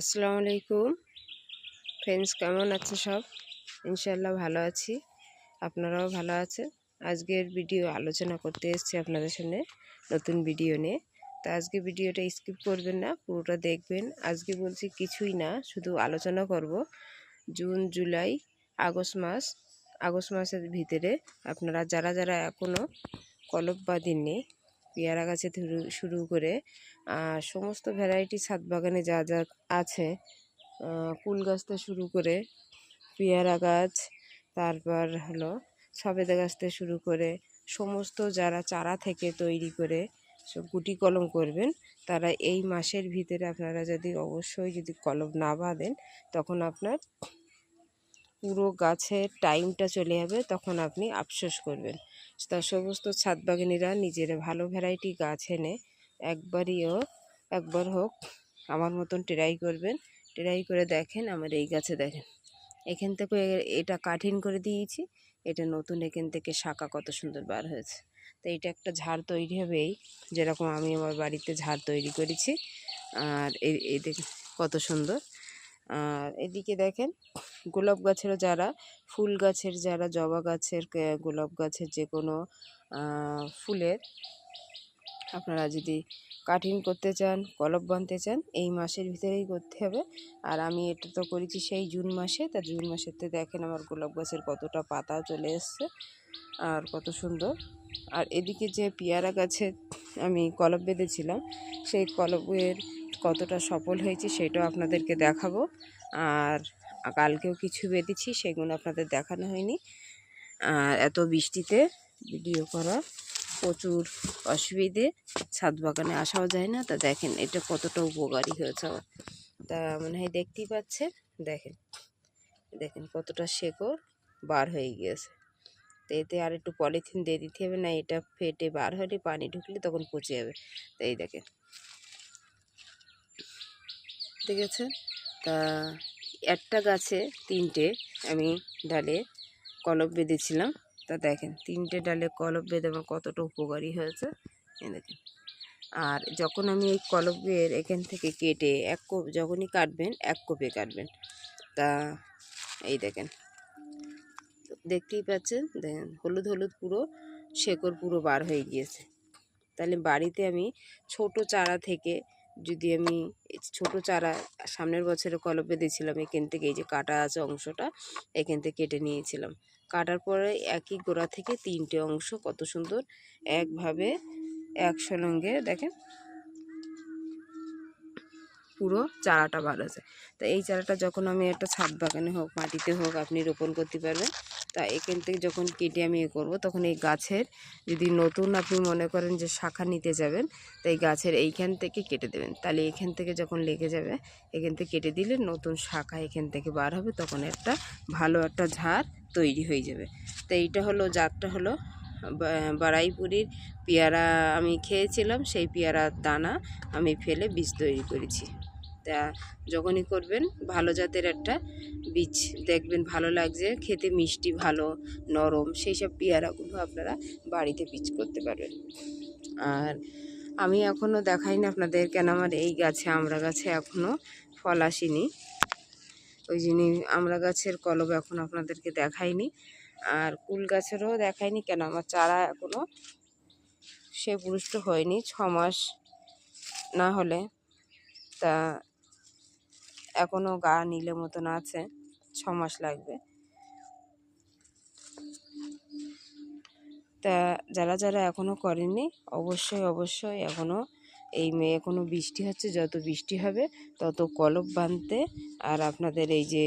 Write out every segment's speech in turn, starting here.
আসসালামু আলাইকুম। ফ্রেন্ডস কেমন আছে সব? ইনশাল্লাহ ভালো আছি। আপনারাও ভালো আছেন? আজকের ভিডিও আলোচনা করতে এসেছি আপনাদের সামনে নতুন ভিডিও নিয়ে। তো আজকে ভিডিওটা স্কিপ করবেন না, পুরোটা দেখবেন। আজকে বলছি কিছুই না, শুধু আলোচনা করব। জুন জুলাই আগস্ট মাস আগস্ট মাসের ভিতরে আপনারা যারা যারা এখনও কলব বাঁধেননি পেয়ারা গাছে শুরু করে আহ, সমস্ত ভ্যারাইটি ছাদ বাগানে যা যা আছে কুল গাছ থেকে শুরু করে পেয়ারা গাছ তারপর হলো সবেদা গাছ থেকে শুরু করে সমস্ত যারা চারা থেকে তৈরি করে গুটি কলম করবেন তারা এই মাসের ভিতরে আপনারা যদি অবশ্যই যদি কলম না বাঁধেন তখন আপনার পুরো গাছের টাইমটা চলে যাবে তখন আপনি আফসোস করবেন। তা সমস্ত ছাদ বাগানিরা নিজের ভালো ভ্যারাইটি গাছ এনে একবারইও একবার হোক, আমার মতন ট্রাই করবেন। ট্রাই করে দেখেন, আমার এই গাছে দেখেন। এখান থেকে এটা কাঠিন করে দিয়েছি, এটা নতুন এখান থেকে শাখা কত সুন্দর বার হয়েছে। তো এটা একটা ঝাড় তৈরি হবে এই, যেরকম আমি আমার বাড়িতে ঝাড় তৈরি করেছি। আর এই কত সুন্দর। আর এদিকে দেখেন, গোলাপ গাছেরও যারা, ফুল গাছের যারা, জবা গাছের গোলাপ গাছের যে কোনো ফুলের আপনারা যদি কাটিং করতে চান, কলপ বানতে চান, এই মাসের ভিতরেই করতে হবে। আর আমি এটা তো করেছি সেই জুন মাসে। তা জুন মাসেতে দেখেন আমার গোলাপ গাছের কতটা পাতা চলে এসছে আর কত সুন্দর। আর এদিকে যে পেয়ারা গাছে আমি কলপ বেঁধেছিলাম, সেই কলপের কতটা সফল হয়েছে সেটাও আপনাদেরকে দেখাবো। আর কালকেও কিছু বেঁধেছি, সেগুলো আপনাদের দেখানো হয়নি। আর এত বৃষ্টিতে ভিডিও করা প্রচুর অসুবিধে। ছাদ বাগানে আসাও যায় না। তা দেখেন, এটা কতটা উপকারী হয়েছে আমার। তা মনে হয় দেখতেই পাচ্ছেন, দেখেন। দেখেন কতটা শেকড় বার হয়ে গিয়েছে। তো এতে আর একটু পলিথিন দিয়ে দিতে হবে না, এটা ফেটে বার হলে পানি ঢুকলে তখন পচে যাবে। তো এই দেখেন। দেখেছেন? তা একটা গাছে তিনটে আমি ডালে কলপ বেঁধেছিলাম। তা দেখেন, তিনটে ডালে কলপ বেঁধে আমার কতটা উপকারী হয়েছে। এই দেখেন। আর যখন আমি এই কলপের এখান থেকে কেটে এক কোপ, যখনই কাটবেন, এক কোপে কাটবেন। তা এই দেখেন। দেখতেই পাচ্ছেন, দেখেন, হলুদ হলুদ পুরো শেকড় পুরো বার হয়ে গিয়েছে। তাহলে বাড়িতে আমি ছোট চারা থেকে যদি আমি ছোট চারা সামনের বছরে কলপ বেঁধেছিলাম এখান থেকে এই যে কাটা আছে অংশটা, এখান থেকে কেটে নিয়েছিলাম। কাটার পরে একই গোড়া থেকে তিনটে অংশ, কত সুন্দর, একভাবে একসঙ্গে দেখেন, পুরো চারাটা বাড়াছে তা এই চারাটা যখন আমি একটা ছাদ বাগানে হোক, মাটিতে হোক, আপনি রোপণ করতে পারবেন তা এখান থেকে যখন কেটে আমি এ করব, তখন এই গাছের যদি নতুন আপনি মনে করেন যে শাখা নিতে যাবেন, তাই গাছের এইখান থেকে কেটে দেবেন। তাহলে এখান থেকে যখন লেগে যাবে, এখান থেকে কেটে দিলে নতুন শাখা এখান থেকে বার হবে, তখন একটা ভালো একটা ঝাড় তৈরি হয়ে যাবে। তো এইটা হলো, জাতটা হলো বারাইপুরির পেয়ারা আমি খেয়েছিলাম, সেই পেয়ারার দানা আমি ফেলে বীজ তৈরি করেছি। তা যখনই করবেন, ভালো জাতের একটা বীজ দেখবেন, ভালো লাগছে, খেতে মিষ্টি, ভালো, নরম সেই সব পেয়ারাগুলো আপনারা বাড়িতে বীজ করতে পারবেন। আর আমি এখনও দেখাইনি আপনাদের কেন আমার এই গাছে, আমরা গাছে এখনও ফল আসেনি। ওই জন্য আমরা গাছের কলব এখন আপনাদেরকে দেখাইনি। আর কুল গাছেরও দেখাইনি কেন, আমার চারা এখনও সে পুরুষ্ট হয়নি ছ মাস না হলে। তা এখনও গা নিলে মতন আছে ছ মাস লাগবে। তা যারা যারা এখনও করেনি অবশ্যই অবশ্যই এখনও এই মেয়ে এখনও বৃষ্টি হচ্ছে, যত বৃষ্টি হবে তত কলপ বাঁধতে আর আপনাদের এই যে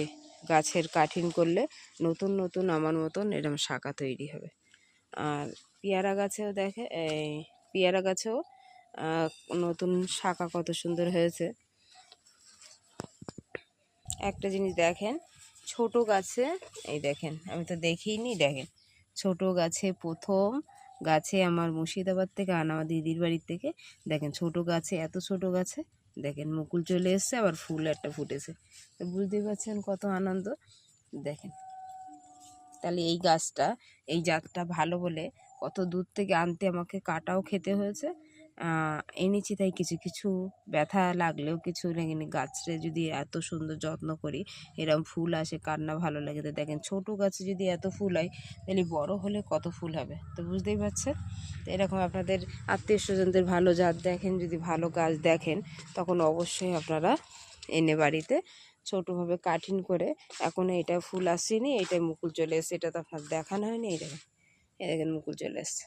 গাছের কাঠিন করলে নতুন নতুন আমার মতন এরকম শাখা তৈরি হবে। আর পেয়ারা গাছেও দেখে, এই পেয়ারা গাছেও নতুন শাখা কত সুন্দর হয়েছে। একটা জিনিস দেখেন, ছোট গাছে, এই দেখেন, আমি তো দেখিনি, দেখেন, ছোট গাছে প্রথম গাছে আমার মুর্শিদাবাদ থেকে আনা আমার দিদির বাড়ির থেকে, দেখেন, ছোট গাছে, এত ছোট গাছে, দেখেন, মুকুল চলে এসছে, আবার ফুল একটা ফুটেছে। তো বুঝতেই পারছেন কত আনন্দ? দেখেন, তাহলে এই গাছটা, এই জাতটা ভালো বলে কত দূর থেকে আনতে আমাকে কাটাও খেতে হয়েছে। এনেছি তাই কিছু কিছু ব্যথা লাগলেও কিছু লাগেনি গাছটা যদি এত সুন্দর যত্ন করি, এরম ফুল আসে, কার না ভালো লাগে। তো দেখেন, ছোট গাছে যদি এত ফুল হয়, তাহলে বড় হলে কত ফুল হবে? তো বুঝতেই পারছেন? তো এরকম আপনাদের আত্মীয় স্বজনদের ভালো জাত দেখেন, যদি ভালো গাছ দেখেন, তখন অবশ্যই আপনারা এনে বাড়িতে ছোটোভাবে কাঠিন করে, এখন এটা ফুল আসেনি এটা মুকুল চলে এসছে, এটা তো আপনার দেখানো হয়নি, এই এই দেখেন মুকুল চলে এসছে।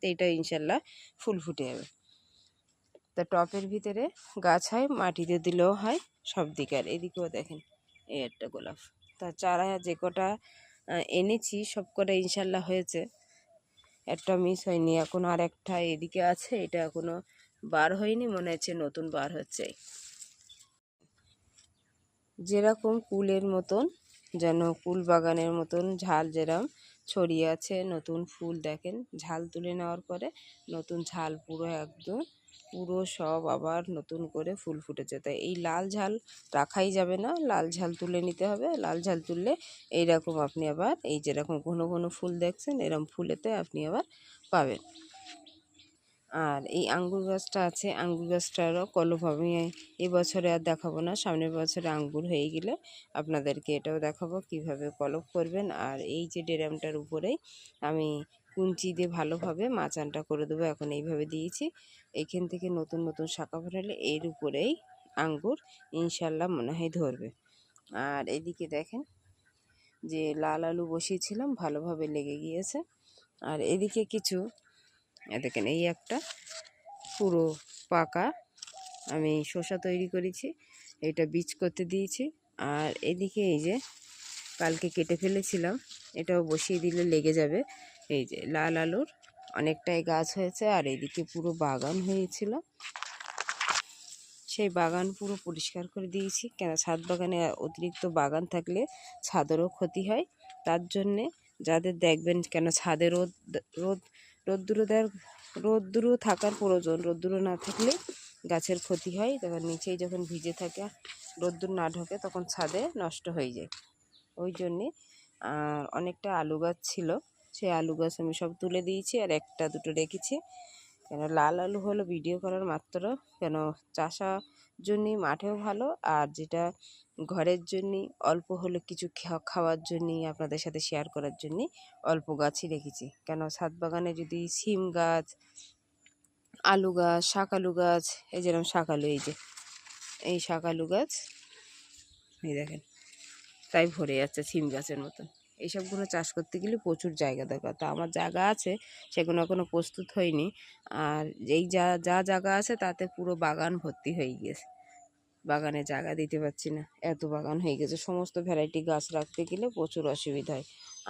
তো এটা ইনশাল্লাহ ফুল ফুটে যাবে। তো টপের ভিতরে গাছ হয় মাটিতে দিলেও হয় সব দিকে। আর এদিকেও দেখেন, এই একটা গোলাপ। তা চারা যে কটা এনেছি, সব কটা ইনশাল্লাহ হয়েছে। একটা মিস হয়নি, এখন আর একটা এদিকে আছে, এটা এখনও বার হয়নি, মনে হচ্ছে নতুন বার হচ্ছে। যেরকম কুলের মতন, যেন কুল বাগানের মতন ঝাল যেরম ছড়িয়ে আছে, নতুন ফুল দেখেন, ঝাল তুলে নেওয়ার পরে নতুন ঝাল পুরো একদম পুরো সব আবার নতুন করে ফুল ফুটেছে। তাই এই লাল ঝাল রাখাই যাবে না, লাল ঝাল তুলে নিতে হবে। লাল ঝাল তুললে এইরকম আপনি আবার এই যেরকম ঘন ঘন ফুল দেখছেন এরকম ফুলেতে আপনি আবার পাবেন। আর এই আঙ্গুর গাছটা আছে, আঙ্গুর গাছটারও কলপ আমি এবছরে আর দেখাবো না, সামনের বছরে আঙ্গুর হয়ে গেলে আপনাদেরকে এটাও দেখাবো কীভাবে কলপ করবেন। আর এই যে ড্রামটার উপরেই আমি কুঞ্চি দিয়ে ভালোভাবে মাচানটা করে দেবো, এখন এইভাবে দিয়েছি। এইখান থেকে নতুন নতুন শাখা ফেরালে এর উপরেই আঙ্গুর ইনশাল্লাহ মনে হয় ধরবে। আর এদিকে দেখেন যে লাল আলু বসিয়েছিলাম, ভালোভাবে লেগে গিয়েছে। আর এদিকে কিছু দেখেন এই একটা পুরো পাকা আমি শসা তৈরি করেছি, এটা বীজ করতে দিয়েছি। আর এদিকে এই যে কালকে কেটে ফেলেছিলাম, এটাও বসিয়ে দিলে লেগে যাবে। এই যে লাল আলুর অনেকটাই গাছ হয়েছে আর এদিকে পুরো বাগান হয়েছিল। সেই বাগান পুরো পরিষ্কার করে দিয়েছি। কেন ছাদ বাগানে অতিরিক্ত বাগান থাকলে ছাদেরও ক্ষতি হয়। তার জন্যে যাদের দেখবেন কেন ছাদে রোদ রোদ, রোদ্দুরো দেওয়ার রোদ্দুরো থাকার প্রয়োজন। রোদ্দুরো না থাকলে গাছের ক্ষতি হয়। তখন নিচেই যখন ভিজে থাকে, রোদ্দুর না ঢোকে তখন ছাদে নষ্ট হয়ে যায়। ওই জন্যে অনেকটা আলু গাছ ছিল। সেই আলু গাছ আমি সব তুলে দিয়েছি আর একটা দুটো রেখেছি। কেন লাল আলু হলো ভিডিও করার মাত্র। কেন চাষা জন্যই মাঠেও ভালো আর যেটা ঘরের জন্যই অল্প হলে কিছু খাওয়ার জন্যই আপনাদের সাথে শেয়ার করার জন্যই অল্প গাছই রেখেছি। কেন ছাদ বাগানে যদি সিম গাছ, আলু গাছ শাকালু গাছ, এই যেরকম শাকালু এই যে, এই শাকালু গাছ, এই দেখেন তাই ভরে যাচ্ছে সিম গাছের মতন। এইসবগুলো চাষ করতে গেলে প্রচুর জায়গা দরকার। তা আমার জায়গা আছে, সেগুলো এখনও প্রস্তুত হয়নি। আর এই যা যা জায়গা আছে তাতে পুরো বাগান ভর্তি হয়ে গিয়েছে বাগানে জায়গা দিতে পারছি না, এত বাগান হয়ে গেছে। সমস্ত ভ্যারাইটি গাছ রাখতে গেলে প্রচুর অসুবিধা হয়।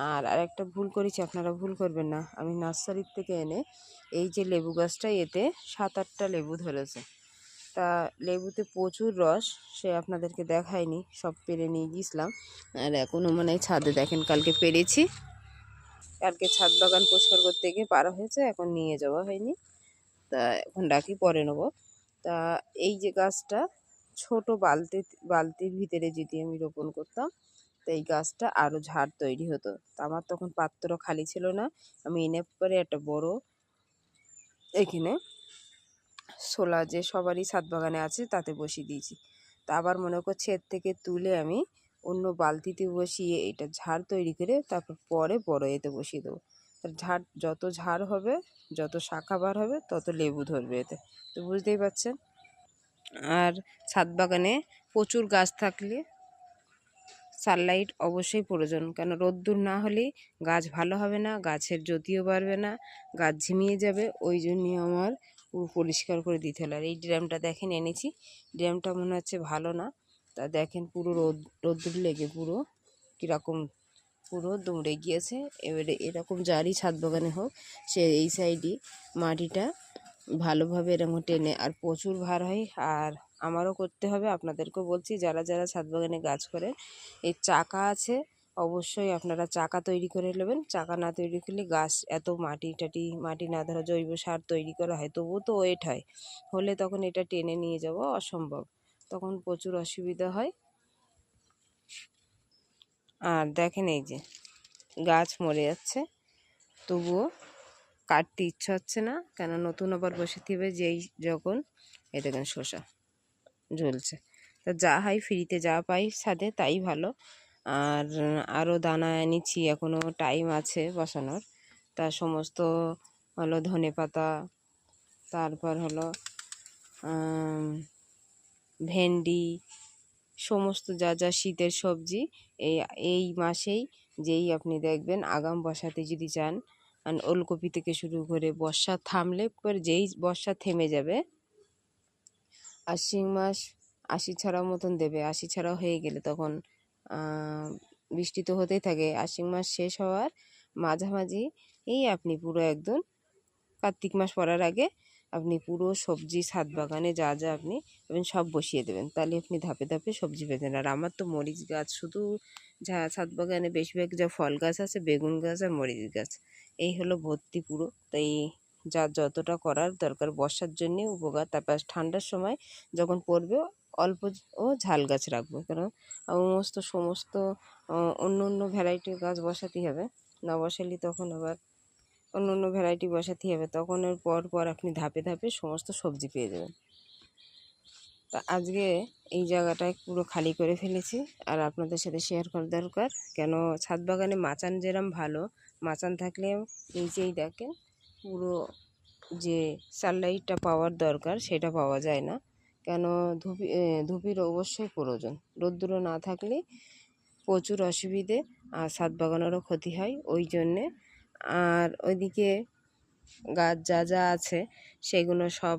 আর আরেকটা ভুল করেছি, আপনারা ভুল করবেন না। আমি নার্সারির থেকে এনে এই যে লেবু গাছটা, এতে সাত আটটা লেবু ধরেছে। তা লেবুতে প্রচুর রস, সে আপনাদেরকে দেখায়নি, সব পেরে নিয়ে গিয়েছিলাম। আর এখনও মানে ছাদে দেখেন, কালকে পেরেছি। কালকে ছাদ বাগান পরিষ্কার করতে গিয়ে পারা হয়েছে, এখন নিয়ে যাওয়া হয়নি। তা এখন ডাকি পরে নেব। তা এই যে গাছটা, ছোট বালতি, বালতির ভিতরে যদি আমি রোপণ করতাম, তো এই গাছটা আরও ঝাড় তৈরি হতো। তা আমার তখন পাত্র খালি ছিল না। আমি এনে পরে একটা বড় এখানে শোলা যে সবারই ছাদ বাগানে আছে, তাতে বসিয়ে দিয়েছি। তা আবার মনে করছি এর থেকে তুলে আমি অন্য বালতিতে বসিয়ে এটা ঝাড় তৈরি করে তারপর পরে বড় এতে বসিয়ে দেবো। তার ঝাড়, যত ঝাড় হবে, যত শাখা বার হবে, তত লেবু ধরবে এতে। তো বুঝতেই পারছেন? আর ছাদ বাগানে প্রচুর গাছ থাকলে সানলাইট অবশ্যই প্রয়োজন। কেন রোদ্দুর না হলে গাছ ভালো হবে না, গাছের জ্যোতিও বাড়বে না, গাছ ঝিমিয়ে যাবে। ওই জন্যই আমার পুরো পরিষ্কার করে দিতে হলো। আর এই ড্রামটা দেখেন, এনেছি। ড্রামটা মনে হচ্ছে ভালো না। তা দেখেন পুরো রোদ, রোদ্দুর লেগে পুরো কীরকম, পুরো দৌড়ে গিয়েছে। এবারে এরকম যারই ছাদ বাগানে হোক, সে এই সাইডই মাটিটা ভালোভাবে এরকম টেনে, আর প্রচুর ভার হয়। আর আমারও করতে হবে, আপনাদেরকেও বলছি, যারা যারা ছাদ বাগানে গাছ করেন, এই চাকা আছে অবশ্যই আপনারা চাকা তৈরি করে নেবেন। চাকা না তৈরি করলে গাছ এত মাটি টাটি, মাটি না ধরা জৈব সার তৈরি করা হয়, তবুও তো ওয়েট হয়। হলে তখন এটা টেনে নিয়ে যাওয়া অসম্ভব। তখন প্রচুর অসুবিধা হয়। আর দেখেন এই যে, গাছ মরে যাচ্ছে। তবুও কাটতে ইচ্ছা হচ্ছে না, কেন নতুন আবার বসে হবে যেই যখন। এই দেখেন শসা ঝুলছে তা যা হয় ফ্রিতে যা পাই সাথে তাই ভালো। আর আরও দানা এনেছি এখনও টাইম আছে বসানোর। তা সমস্ত হলো ধনে পাতা, তারপর হলো ভেন্ডি, সমস্ত যা যা শীতের সবজি, এই এই মাসেই যেই আপনি দেখবেন আগাম বসাতে যদি চান ওলকপি থেকে শুরু করে বর্ষা থামলে পরে যেই বর্ষা থেমে যাবে, আশ্বিন মাস আশি ছাড়া মতন দেবে। আশি ছাড়া হয়ে গেলে তখন বৃষ্টি তো হতেই থাকে। আশ্বিন মাস শেষ হওয়ার মাঝামাঝি এই আপনি পুরো একদম কার্তিক মাস পড়ার আগে আপনি পুরো সবজি, ছাদ বাগানে যা যা আপনি এবং সব বসিয়ে দেবেন। তাহলে আপনি ধাপে ধাপে সবজি পেতেন আর আমার তো মরিচ গাছ, শুধু যা ছাদ বাগানে বেশিরভাগ যা ফল গাছ আছে, বেগুন গাছ আর মরিচ গাছ, এই হলো ভর্তি পুরো। তাই যা যতটা করার দরকার বর্ষার জন্যে উপকার। তারপর ঠান্ডার সময় যখন পড়বে অল্প ও ঝাল গাছ রাখব। কারণ সমস্ত সমস্ত অন্য অন্য ভ্যারাইটির গাছ বসাতেই হবে। না বসালে তখন আবার অন্য অন্য ভ্যারাইটি বসাতেই হবে। তখন এর পর পর আপনি ধাপে ধাপে সমস্ত সবজি পেয়ে যাবেন। তা আজকে এই জায়গাটায় পুরো খালি করে ফেলেছি। আর আপনাদের সাথে শেয়ার করা দরকার। কেন? ছাদ বাগানে মাচান যেরম ভালো, মাচান থাকলে নিচেই দেখেন পুরো যে সানলাইটটা পাওয়ার দরকার, সেটা পাওয়া যায় না। কেন ধুপি ধুপির অবশ্যই প্রয়োজন। রোদ্দুরো না থাকলে প্রচুর অসুবিধে, আর ছাদ বাগানেরও ক্ষতি হয়, ওই জন্যে। আর ওইদিকে গাছ যা যা আছে, সেগুলো সব,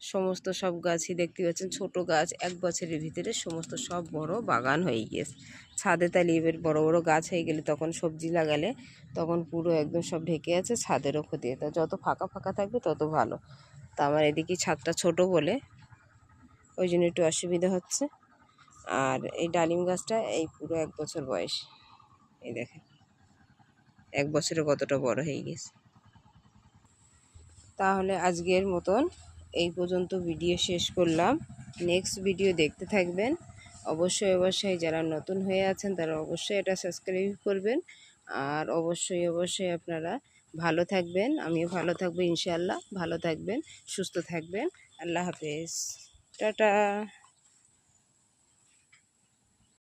সমস্ত সব গাছই দেখতে পাচ্ছেন, ছোট গাছ, এক বছরের ভিতরে সমস্ত সব বড় বাগান হয়ে গিয়েছে। ছাদে তাহলে এবার বড় বড় গাছ হয়ে গেলে তখন সবজি লাগালে, তখন পুরো একদম সব ঢেকে আছে, ছাদেরও ক্ষতি হয়। যত ফাঁকা ফাঁকা থাকবে তত ভালো। তা আমার এদিকে ছাদটা ছোট বলে ওই জন্য একটু অসুবিধা হচ্ছে। আর এই ডালিম গাছটা এই পুরো এক বছর বয়স। এই দেখেন, এক বছরে কতটা বড় হয়ে গেছে। তাহলে আজকের মতন এই পর্যন্ত ভিডিও শেষ করলাম। নেক্সট ভিডিও দেখতে থাকবেন। অবশ্যই অবশ্যই যারা নতুন হয়ে আছেন, তারা অবশ্যই এটা সাবস্ক্রাইব করবেন। আর অবশ্যই অবশ্যই আপনারা ভালো থাকবেন। আমিও ভালো থাকব ইনশাআল্লাহ। ভালো থাকবেন, সুস্থ থাকবেন। আল্লাহ হাফেজ। টাটা।